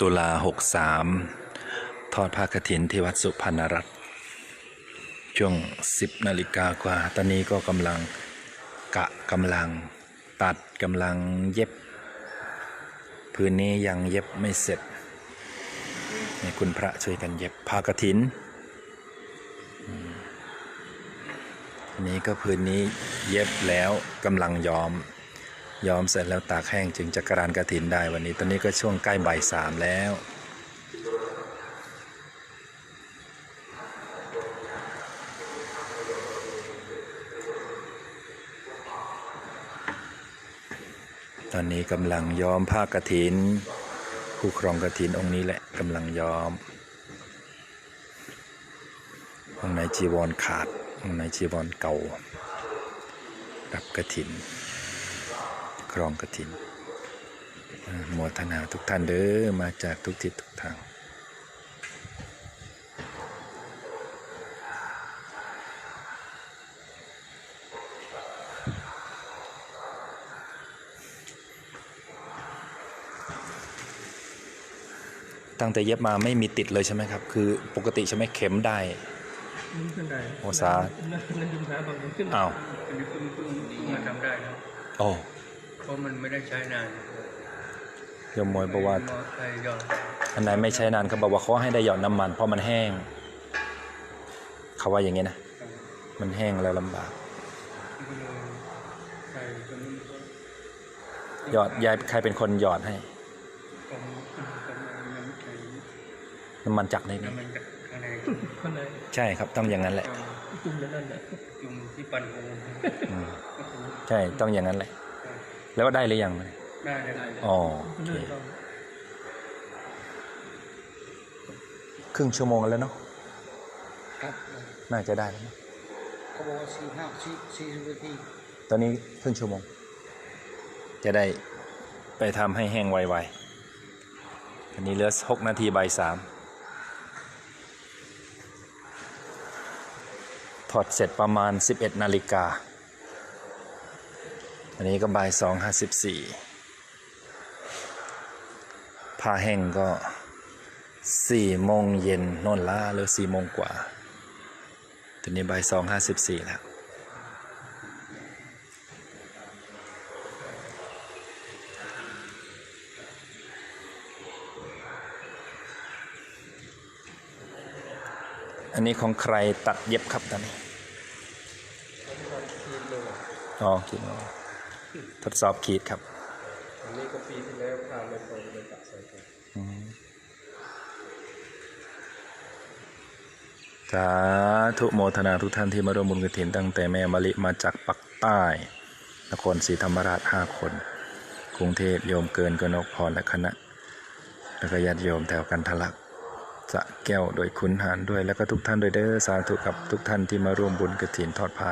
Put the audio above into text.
ตุลาหกสามทอดผ้ากฐินที่วัดสุพรรณรัตน์ช่วงสิบนาฬิกากว่า ตอนนี้ก็กำลังกะกำลังตัดกำลังเย็บ พื้นนี้ยังเย็บไม่เสร็จนี่คุณพระช่วยกันเย็บผ้ากฐินอันนี้ก็พื้นนี้เย็บแล้วกำลังย้อม ย้อมเสร็จแล้วตากแห้งจึงจะกรานกระถินได้วันนี้ ตอนนี้ก็ช่วงใกล้บ่ายสามแล้ว ตอนนี้กำลังย้อมผ้ากระถิน ผู้ครองกระถินองค์นี้แหละกำลังย้อมองไหนจีวรขาดองไหนจีวรเก่ารับกระถิน ครองกระถินอ่าโมทนาทุกท่านเด้อมาจากทุกทิศทุกทางตั้งแต่เย็บมาไม่มีติดเลยใช่ไหมครับ คือปกติใช่ไหมเข็มได้มันขึ้นได้โอ้สานั่นนั่นดึงขาบางมันขึ้นอ้าวอันนี้เพิ่งเพิ่งมาทำได้นะโอ้ เพราะมันไม่ได้ใช้นานยมมวยบอกว่ามอไซค์ยอดอันไหนไม่ใช้นานเขาบอกว่าเขาให้ได้หยอดน้ำมัน เพราะมันแห้ง เขาว่าอย่างงี้นะ มันแห้งแล้วลำบากก็เลยใส่ตรงนี้ก็หยอดยายใครเป็นคนหยอดให้ผมผมน้ำใส่น้ำมันจากในนี้น้ำมันจากข้างในข้างในใช่ครับต้องอย่างนั้นแหละจุ่มแล้วนั่นแหละจุ่มที่ปันโออืมใช่ต้องอย่างนั้นแหละ แล้วได้หรือยังได้ได้ได้อ๋อโอเคครึ่งชั่วโมงแล้วเนาะครับน่าจะได้แล้วเนอะเขาบอกว่าสี่ห้าสี่สี่สิบนาทีตอนนี้ครึ่งชั่วโมง จะได้ไปทำให้แห้งไวๆอันนี้เหลือหกนาทีบ่ายสามถอดเสร็จประมาณ 11 นาฬิกา อันนี้ก็บ่ายสองห้าสิบสี่ผ้าแห้งก็สี่โมงเย็นนนล่าหรือสี่โมงกว่าตอนนี้บ่ายสองห้าสิบสี่แล้วอันนี้ของใครตัดเย็บครับตอนนี้อ๋อขีดเอา ทดสอบขีดครับ อันนี้ก็ปีที่แล้วผ่าไม่พอเลยตัดใส่กันสาธุโมทนาทุกท่านที่มาร่วมบุญกฐิน ตั้งแต่แม่มะลิมาจากปักใต้นครศรีธรรมราชห้าคน กรุงเทพโยมเกินกนกพรและคณะ แล้วก็ญาติโยมแถวกันทะลักสะแก้วโดยขุนหารด้วย แล้วก็ทุกท่านโดวยเด้อสาธุกับทุกท่านที่มาร่วมบุญกฐินทอดผ้า